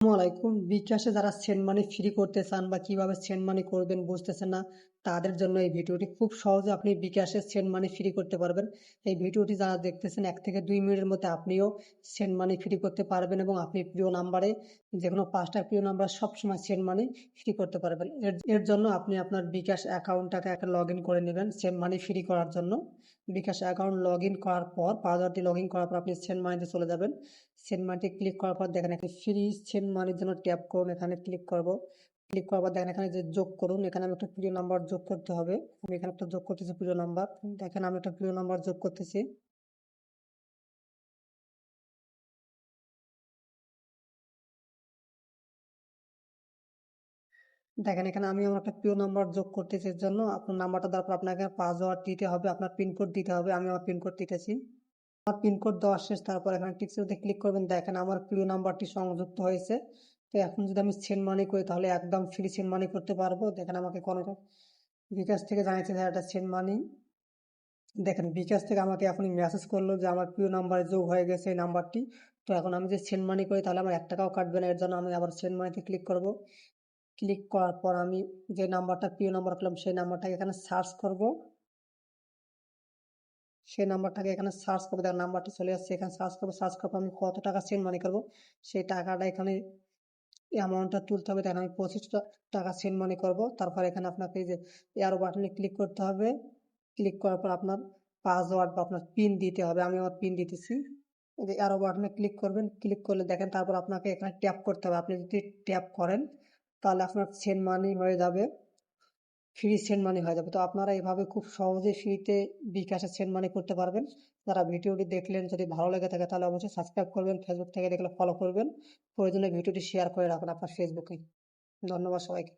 আলাইকুম। বিকাশে যারা সেন্ড মানি ফ্রি করতে চান বা কীভাবে সেন্ড মানি করবেন বুঝতেছেন না, তাদের জন্য এই ভিডিওটি খুব সহজে আপনি বিকাশে সেন্ড মানি ফ্রি করতে পারবেন। এই ভিডিওটি যারা দেখতেছেন, এক থেকে দুই মিনিটের মধ্যে আপনিও সেন্ড মানি ফ্রি করতে পারবেন এবং আপনি প্রিয় নাম্বারে যে কোনো পাঁচটা প্রিয় নাম্বার সবসময় সেন্ড মানি ফ্রি করতে পারবেন। এর এর জন্য আপনি আপনার বিকাশ অ্যাকাউন্টটাকে একটা লগ করে নেবেন সেন্ড মানি ফ্রি করার জন্য। বিকাশ অ্যাকাউন্ট লগ ইন করার পর পাসওয়ার্ডটি লগ ইন করার পর আপনি সেন্ড মানিতে চলে যাবেন। সেন্ড মানিতে ক্লিক করার পর দেখেন এখানে ফ্রি সেন্ড মানির জন্য ট্যাপ করুন, এখানে ক্লিক করব। ক্লিক করার পর দেখেন এখানে যে যোগ করুন, এখানে আমি একটা প্রিয় নাম্বার যোগ করতে হবে। আমি এখানে একটা যোগ করতেছি, প্রিয় নাম্বার দেখেন আমি একটা প্রিয় নাম্বার যোগ করতেছি। দেখেন এখানে আমি আমার একটা প্রিয় নাম্বার যোগ করতেছি, এর জন্য আপনার নাম্বারটা দেওয়ার পর আপনাকে পাসওয়ার্ড দিতে হবে, আপনার পিনকোড দিতে হবে, আমি আমার পিনকোড দিতেছি। আমার পিনকোড দেওয়া শেষ, তারপর এখানে টিক্সিতে ক্লিক করবেন। দেখেন আমার প্রিয় নাম্বারটি সংযুক্ত হয়েছে। তো এখন যদি আমি সেন্ড মানি করি, তাহলে একদম ফ্রি সেন্ড মানি করতে পারব। দেখেন আমাকে কোনো বিকাশ থেকে জানিয়েছে যে একটা সেন্ড মানি দেখেন বিকাশ থেকে আমাকে এখনই মেসেজ করল যে আমার প্রিয় নাম্বারে যোগ হয়ে গেছে এই নাম্বারটি। তো এখন আমি যে সেন্ড মানি করি, তাহলে আমার এক টাকাও কাটবে না। এর জন্য আমি আবার সেন্ড মানিতে ক্লিক করব। ক্লিক করার পর আমি যে নাম্বারটা, প্রিয় নাম্বার পেলাম সেই নাম্বারটাকে এখানে সার্চ করব। সেই নাম্বারটাকে এখানে সার্চ করব। দেখেন নাম্বারটি চলে আসছে। এখানে সার্চ করব। সার্চ করব আমি কত টাকা সেন্ড মানি করব? সেই টাকাটা এখানে অ্যামাউন্টটা তুলতে হবে। দেখেন আমি পঁচিশ টাকা সেন্ড মানি করব। তারপর এখানে আপনাকে যে এয়ারো বাটনে ক্লিক করতে হবে। ক্লিক করার পর আপনার পাসওয়ার্ড বা আপনার পিন দিতে হবে। আমি আমার পিন দিতেছি। যে অ্যারো বাটনে ক্লিক করবেন। ক্লিক করলে দেখেন তারপর আপনাকে এখানে ট্যাপ করতে হবে। আপনি যদি ট্যাপ করেন, তাহলে আপনার সেন্ড মানি হয়ে যাবে। ফ্রি সেন্ড মানি হয়ে যাবে। তো আপনারা এভাবে খুব সহজে ফ্রিতে বিকাশে সেন্ড মানি করতে পারবেন। যারা ভিডিওটি দেখলেন, যদি ভালো লেগে থাকে, তাহলে অবশ্যই সাবস্ক্রাইব করবেন ফেসবুক থেকে দেখলে ফলো করবেন। প্রয়োজনে ভিডিওটি শেয়ার করে রাখুন আপনার ফেসবুকে ধন্যবাদ সবাইকে।